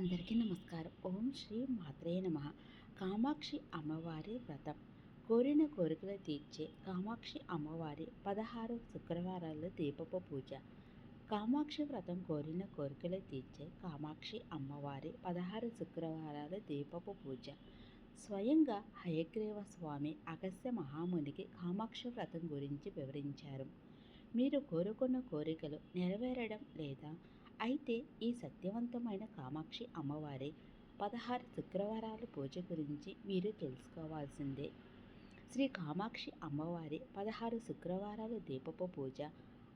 అందరికీ నమస్కారం. ఓం శ్రీ మాత్రే నమ. కామాక్షి అమ్మవారి వ్రతం. కోరిన కోరికలు తీర్చే కామాక్షి అమ్మవారి పదహారు శుక్రవారాల దీపపు పూజ. కామాక్షి వ్రతం కోరిన కోరికలు తీర్చే కామాక్షి అమ్మవారి పదహారు శుక్రవారాల దీపపు పూజ. స్వయంగా హయగ్రీవ స్వామి అగస్త్య మహామునికి కామాక్షి వ్రతం గురించి వివరించారు. మీరు కోరుకున్న కోరికలు నెరవేరడం లేదా అయితే ఈ సత్యవంతమైన కామాక్షి అమ్మవారి. పదహారు శుక్రవారాల పూజ గురించి మీరు తెలుసుకోవాల్సిందే. శ్రీ కామాక్షి అమ్మవారి పదహారు శుక్రవారాల దీపపు పూజ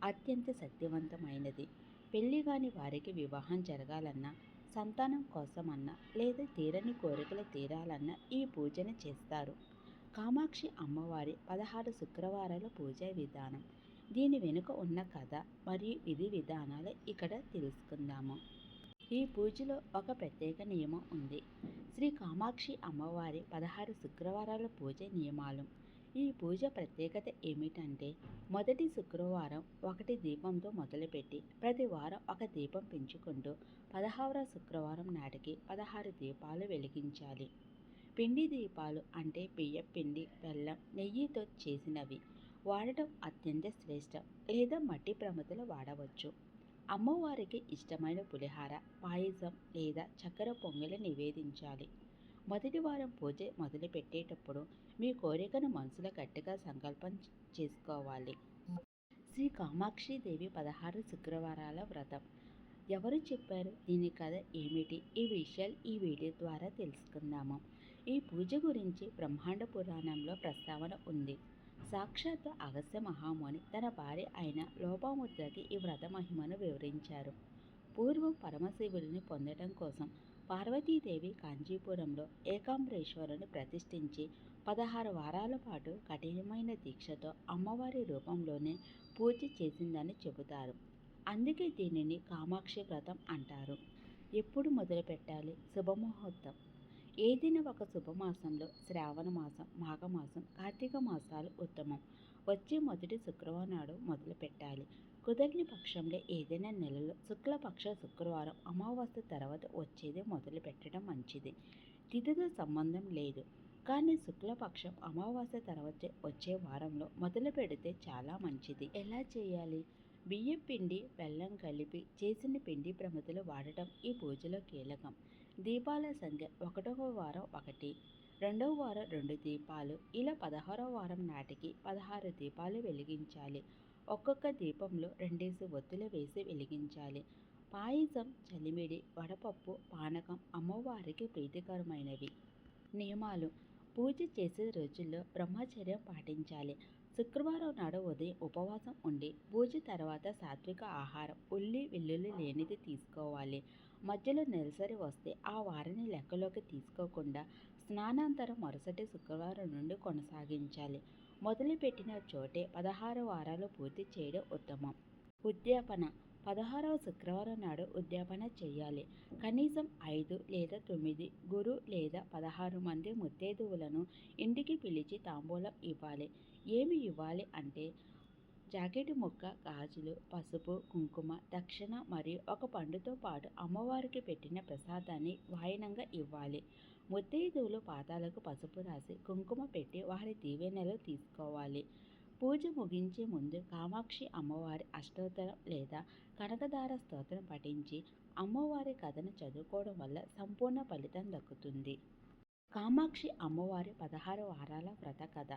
అత్యంత సత్యవంతమైనది. పెళ్ళి కాని వారికి వివాహం జరగాలన్నా సంతానం కోసమన్నా లేదా తీరని కోరికలు తీరాలన్నా ఈ పూజను చేస్తారు. కామాక్షి అమ్మవారి పదహారు శుక్రవారాల పూజా విధానం. దీని వెనుక ఉన్న కథ మరియు విధి విధానాలు ఇక్కడ తెలుసుకుందాము. ఈ పూజలో ఒక ప్రత్యేక నియమం ఉంది. శ్రీ కామాక్షి అమ్మవారి పదహారు శుక్రవారాల పూజ నియమాలు. ఈ పూజ ప్రత్యేకత ఏమిటంటే మొదటి శుక్రవారం ఒకటి దీపంతో మొదలుపెట్టి ప్రతి వారం ఒక దీపం పెంచుకుంటూ పదహారవ శుక్రవారం నాటికి పదహారు దీపాలు వెలిగించాలి. పిండి దీపాలు అంటే బియ్యం పిండి బెల్లం నెయ్యితో చేసినవి. వాడటం అత్యంత శ్రేష్టం. లేదా మట్టి ప్రమిదలు వాడవచ్చు. అమ్మవారికి ఇష్టమైన పులిహార పాయసం లేదా చక్కెర పొంగలి నివేదించాలి. మొదటి వారం పూజ మొదలు పెట్టేటప్పుడు మీ కోరికను మనసులో గట్టిగా సంకల్పం చేసుకోవాలి. శ్రీ కామాక్షి దేవి పదహారు శుక్రవారాల వ్రతం. ఎవరు చెప్పారు? దీని కథ ఏమిటి? ఈ విషయాలు ఈ వీడియో ద్వారా తెలుసుకుందాము. ఈ పూజ గురించి బ్రహ్మాండ పురాణంలో ప్రస్తావన ఉంది. సాక్షాత్ అగస్త్య మహాముని తన భార్య అయిన లోపాముద్రకి ఈ వ్రత మహిమను వివరించారు. పూర్వం పరమశివుడిని పొందడం కోసం పార్వతీదేవి కాంచీపురంలో ఏకాంబరేశ్వరుని ప్రతిష్ఠించి పదహారు వారాల పాటు కఠినమైన దీక్షతో అమ్మవారి రూపంలోనే పూజ చేసిందని చెబుతారు. అందుకే దీనిని కామాక్షి వ్రతం అంటారు. ఎప్పుడు మొదలు పెట్టాలి శుభముహూర్తం. ఏదైనా ఒక శుభమాసంలో శ్రావణ మాసం మాఘమాసం కార్తీక మాసాలు ఉత్తమం? వచ్చే మొదటి శుక్రవారం నాడు మొదలు పెట్టాలి. కుదరని పక్షంలో ఏదైనా నెలలో శుక్లపక్ష శుక్రవారం అమావాస్య తర్వాత వచ్చేది మొదలు పెట్టడం మంచిది. తిథితో సంబంధం లేదు. కానీ శుక్లపక్షం అమావాస్య తర్వాత వచ్చే వారంలో మొదలు పెడితే చాలా మంచిది. ఎలా చేయాలి? బియ్యం పిండి బెల్లం కలిపి చేసిన పిండి ప్రమిదలు వాడటం ఈ పూజలో కీలకం. దీపాల సంఖ్య ఒకటవ వారం ఒకటి. రెండవ వారం రెండు దీపాలు. ఇలా పదహారవ వారం నాటికి పదహారు దీపాలు వెలిగించాలి. ఒక్కొక్క దీపంలో రెండేసి ఒత్తులు వేసి వెలిగించాలి. పాయసం చలిమిడి వడపప్పు పానకం అమ్మవారికి ప్రీతికరమైనవి. నియమాలు. పూజ చేసే రోజుల్లో బ్రహ్మచర్యం పాటించాలి. శుక్రవారం నాడు ఉదయం ఉపవాసం ఉండి పూజ తర్వాత సాత్విక ఆహారం ఉల్లి వెల్లుల్లి లేనిది తీసుకోవాలి. మధ్యలో నెలసరి వస్తే ఆ వారిని లెక్కలోకి తీసుకోకుండా స్నానాంతరం మరుసటి శుక్రవారం నుండి కొనసాగించాలి. మొదలుపెట్టిన చోటే పదహారు వారాలు పూర్తి చేయడం ఉత్తమం. ఉద్యాపన. పదహారవ శుక్రవారం నాడు ఉద్యాపన చేయాలి. కనీసం ఐదు లేదా తొమ్మిది గురు లేదా పదహారు మంది ముత్తేదువులను ఇంటికి పిలిచి తాంబూలం ఇవ్వాలి. ఏమి ఇవ్వాలి అంటే జాకెట్ ముక్క గాజులు పసుపు కుంకుమ దక్షిణ మరియు ఒక పండుతో పాటు అమ్మవారికి పెట్టిన ప్రసాదాన్ని వాయనంగా ఇవ్వాలి. ముత్తైదువులు పాదాలకు పసుపు రాసి కుంకుమ పెట్టి వారి దీవెనలు తీసుకోవాలి. పూజ ముగించే ముందు కామాక్షి అమ్మవారి అష్టోత్తరం లేదా కనకదార స్తోత్రం పఠించి అమ్మవారి కథను చదువుకోవడం వల్ల సంపూర్ణ ఫలితం దక్కుతుంది. కామాక్షి అమ్మవారి పదహారు వారాల వ్రత కథ.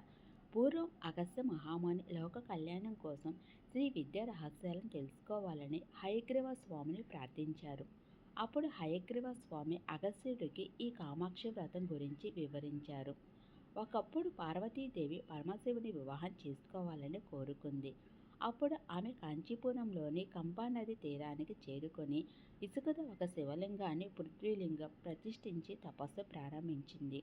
పూర్వం అగస్త్య మహాముని లోక కళ్యాణం కోసం శ్రీ విద్యా రహస్యాలను తెలుసుకోవాలని హయగ్రీవ స్వామిని ప్రార్థించారు. అప్పుడు హయగ్రీవ స్వామి అగస్త్యుడికి ఈ కామాక్షి వ్రతం గురించి వివరించారు. ఒకప్పుడు పార్వతీదేవి పరమశివుని వివాహం చేసుకోవాలని కోరుకుంది. అప్పుడు ఆమె కాంచీపురంలోని కంపానది తీరానికి చేరుకొని ఇసుకతో ఒక శివలింగాన్ని పృథ్వీలింగం ప్రతిష్ఠించి తపస్సు ప్రారంభించింది.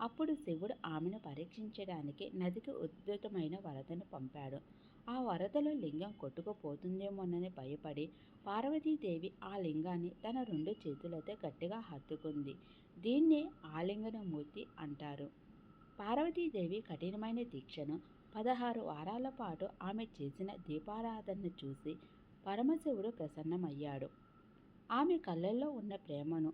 అప్పుడు శివుడు ఆమెను పరీక్షించడానికి నదికి ఉద్ధృతమైన వరదను పంపాడు. ఆ వరదలో లింగం కొట్టుకుపోతుందేమోనని భయపడి పార్వతీదేవి ఆ లింగాన్ని తన రెండు చేతులతో గట్టిగా హత్తుకుంది. దీన్నే ఆలింగనమూర్తి అంటారు. పార్వతీదేవి కఠినమైన దీక్షను పదహారు వారాల పాటు ఆమె చేసిన దీపారాధనను చూసి పరమశివుడు ప్రసన్నమయ్యాడు. ఆమె కళ్ళల్లో ఉన్న ప్రేమను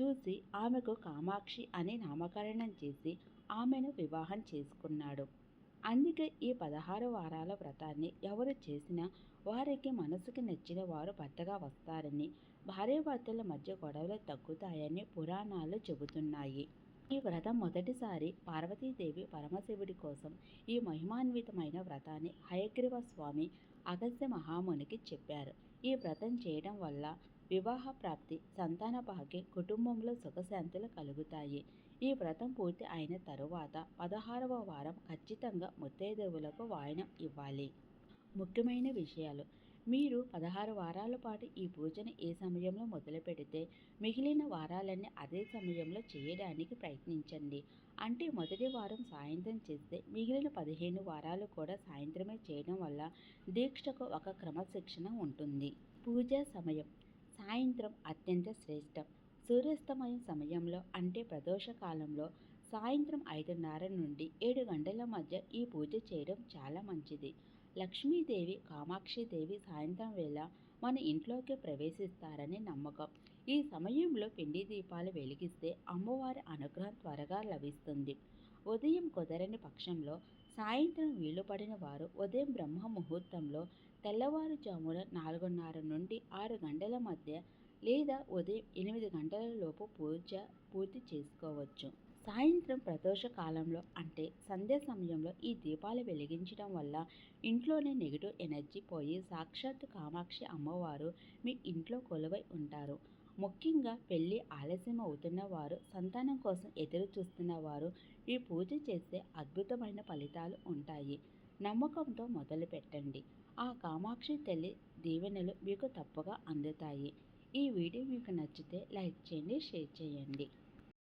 చూసి ఆమెకు కామాక్షి అని నామకరణం చేసి ఆమెను వివాహం చేసుకున్నాడు. అందుకే ఈ పదహారు వారాల వ్రతాన్ని ఎవరు చేసినా వారికి మనసుకి నచ్చిన వారు భర్తగా వస్తారని భార్యాభర్తల మధ్య గొడవలు తగ్గుతాయని పురాణాలు చెబుతున్నాయి. ఈ వ్రతం మొదటిసారి పార్వతీదేవి పరమశివుడి కోసం ఈ మహిమాన్వితమైన వ్రతాన్ని హయగ్రీవ స్వామి అగస్త్య మహామునికి చెప్పారు. ఈ వ్రతం చేయడం వల్ల వివాహ ప్రాప్తి సంతాన భాగ్యం కుటుంబంలో సుఖశాంతులు కలుగుతాయి. ఈ వ్రతం పూర్తి అయిన తరువాత పదహారవ వారం ఖచ్చితంగా ముత్తైదేవులకు వాయనం ఇవ్వాలి. ముఖ్యమైన విషయాలు. మీరు పదహారు వారాల పాటు ఈ పూజను ఏ సమయంలో మొదలు పెడితే మిగిలిన వారాలన్నీ అదే సమయంలో చేయడానికి ప్రయత్నించండి. అంటే మొదటి వారం సాయంత్రం చేస్తే మిగిలిన పదిహేను వారాలు కూడా సాయంత్రమే చేయడం వల్ల దీక్షకు ఒక క్రమశిక్షణ ఉంటుంది. పూజా సమయం. సాయంత్రం అత్యంత శ్రేష్టం. సూర్యాస్తమయం సమయంలో అంటే ప్రదోష కాలంలో సాయంత్రం ఐదున్నర నుండి ఏడు గంటల మధ్య ఈ పూజ చేయడం చాలా మంచిది. లక్ష్మీదేవి కామాక్షిదేవి సాయంత్రం వేళ మన ఇంట్లోకి ప్రవేశిస్తారని నమ్మకం. ఈ సమయంలో పిండి దీపాలు వెలిగిస్తే అమ్మవారి అనుగ్రహం త్వరగా లభిస్తుంది. ఉదయం కుదరని పక్షంలో సాయంత్రం వీలు పడిన వారు ఉదయం బ్రహ్మ ముహూర్తంలో తెల్లవారుజామున నాలుగున్నర నుండి ఆరు గంటల మధ్య లేదా ఉదయం ఎనిమిది గంటల లోపు పూజ పూర్తి చేసుకోవచ్చు. సాయంత్రం ప్రదోష కాలంలో అంటే సంధ్య సమయంలో ఈ దీపాలు వెలిగించడం వల్ల ఇంట్లోనే నెగిటివ్ ఎనర్జీ పోయి సాక్షాత్తు కామాక్షి అమ్మవారు మీ ఇంట్లో కొలువై ఉంటారు. ముఖ్యంగా పెళ్ళి ఆలస్యం అవుతున్న వారు సంతానం కోసం ఎదురు చూస్తున్న వారు ఈ పూజ చేస్తే అద్భుతమైన ఫలితాలు ఉంటాయి. నమ్మకంతో మొదలు పెట్టండి. ఆ కామాక్షి తల్లి దీవెనలు మీకు తప్పగా అందుతాయి. ఈ వీడియో మీకు నచ్చితే లైక్ చేయండి షేర్ చేయండి.